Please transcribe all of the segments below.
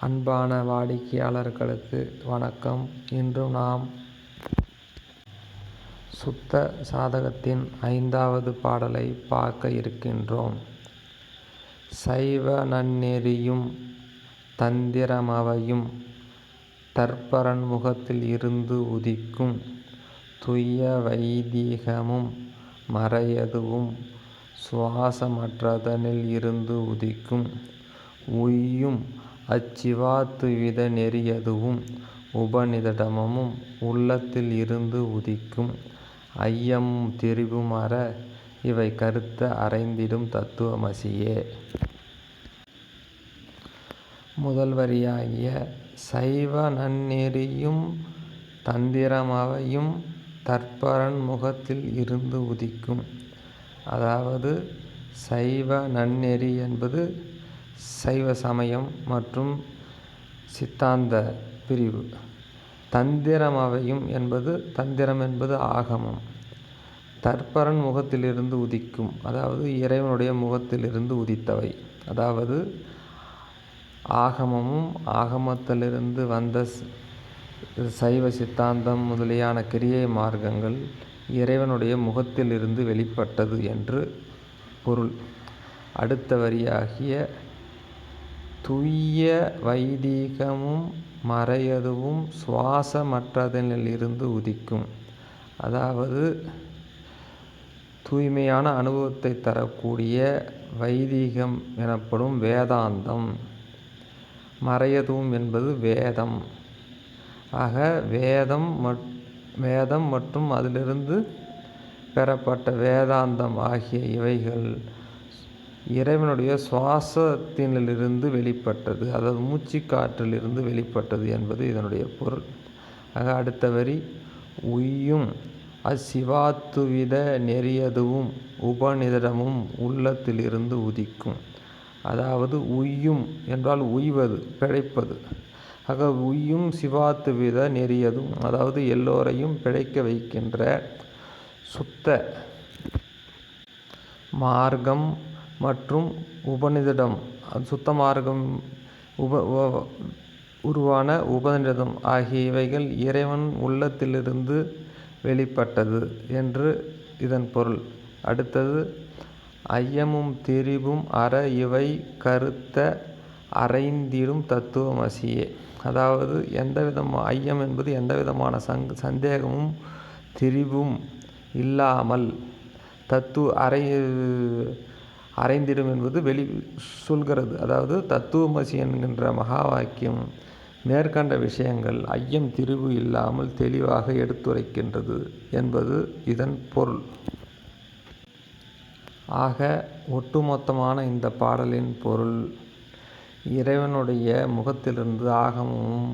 அன்பான வாடிக்கையாளர்களுக்கு வணக்கம். இன்று நாம் சுத்த சாதகத்தின் ஐந்தாவது பாடலை பார்க்க இருக்கின்றோம். சைவ நன்னெறியும் தந்திரமவையும் தற்பரன் முகத்தில் இருந்து உதிக்கும் துய்ய வைதீகமும் மறையதுவும் சுவாசமற்றதனில் இருந்து உதிக்கும் உய்யும் அச்சிவாத்துவித நெறியதுவும் உபநிடதமும் உள்ளத்தில் இருந்து உதிக்கும் ஐயமும் திரிபும் இவை கருத்த அறைந்திடும் தத்துவமசியே. முதல்வரியாகிய சைவ நன்னெறியும் தந்திரமவையும் தற்பரன் முகத்தில் இருந்து உதிக்கும். அதாவது சைவ நன்னெறி என்பது சைவ சமயம் மற்றும் சித்தாந்த பிரிவு. தந்திரமவையும் என்பது தந்திரம் என்பது ஆகமம். தற்பரன் முகத்திலிருந்து உதிக்கும் அதாவது இறைவனுடைய முகத்திலிருந்து உதித்தவை. அதாவது ஆகமமும் ஆகமத்திலிருந்து வந்த சைவ சித்தாந்தம் முதலியான கிரியை மார்க்கங்கள் இறைவனுடைய முகத்திலிருந்து வெளிப்பட்டது என்று பொருள். அடுத்த வரியாகிய துய்ய வைதீகமும் மறையதுவும் சுவாசமற்றதனிலிருந்து உதிக்கும். அதாவது தூய்மையான அனுபவத்தை தரக்கூடிய வைதீகம் எனப்படும் வேதாந்தம். மறையதுவும் என்பது வேதம். ஆக வேதம் வேதம் மற்றும் அதிலிருந்து பெறப்பட்ட வேதாந்தம் ஆகிய இவைகள் இறைவனுடைய சுவாசத்தினிலிருந்து வெளிப்பட்டது. அதாவது மூச்சு காற்றிலிருந்து வெளிப்பட்டது என்பது இதனுடைய பொருள். ஆக அடுத்த வரி உய்யும் அசிவாத்துவித நெறியதுவும் உபநிடதமும் உள்ளத்திலிருந்து உதிக்கும். அதாவது உய்யும் என்றால் உய்வது பிழைப்பது. ஆக உய்யும் சிவாத்துவித நெறியதும் அதாவது எல்லோரையும் பிழைக்க வைக்கின்ற சுத்த மார்க்கம் மற்றும் உபநிடதம் சுத்த மார்க்கம் உப உருவான உபநிடதம் ஆகிய இவைகள் இறைவன் உள்ளத்திலிருந்து வெளிப்பட்டது என்று இதன் பொருள். அடுத்தது ஐயமும் திரிபும் அற இவை கருத்த அறைந்திடும் தத்துவமசியே. அதாவது எந்த விதமான ஐயம் என்பது எந்தவிதமான சங் சந்தேகமும் திரிவும் இல்லாமல் தத்துவ அறை அறைந்திடும் என்பது வெளி சொல்கிறது. அதாவது தத்துவமசி என்கின்ற மகா வாக்கியம் மேற்கண்ட விஷயங்கள் ஐயம் திரிவு இல்லாமல் தெளிவாக எடுத்துரைக்கின்றது என்பது இதன் பொருள். ஆக ஒட்டுமொத்தமான இந்த பாடலின் பொருள் இறைவனுடைய முகத்திலிருந்து ஆகமும்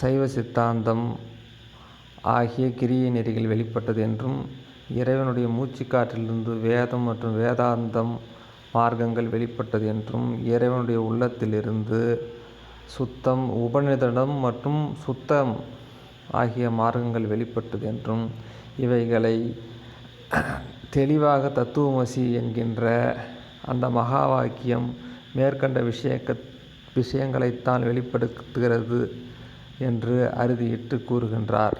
சைவ சித்தாந்தம் ஆகிய கிரியை நெறிகள் வெளிப்பட்டது என்றும் இறைவனுடைய மூச்சுக்காற்றிலிருந்து வேதம் மற்றும் வேதாந்தம் மார்க்கங்கள் வெளிப்பட்டது என்றும் இறைவனுடைய உள்ளத்திலிருந்து சுத்தம் உபநிதனம் மற்றும் சுத்தம் ஆகிய மார்க்கங்கள் வெளிப்பட்டது என்றும் இவைகளை தெளிவாக தத்துவமசி என்கின்ற அந்த மகா வாக்கியம் மேற்கண்ட விஷயக்க விஷயங்களைத்தான் வெளிப்படுத்துகிறது என்று அறுதியிட்டு கூறுகின்றார்.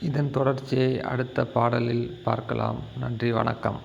இதன் தொடர்ச்சியை அடுத்த பாடலில் பார்க்கலாம். நன்றி வணக்கம்.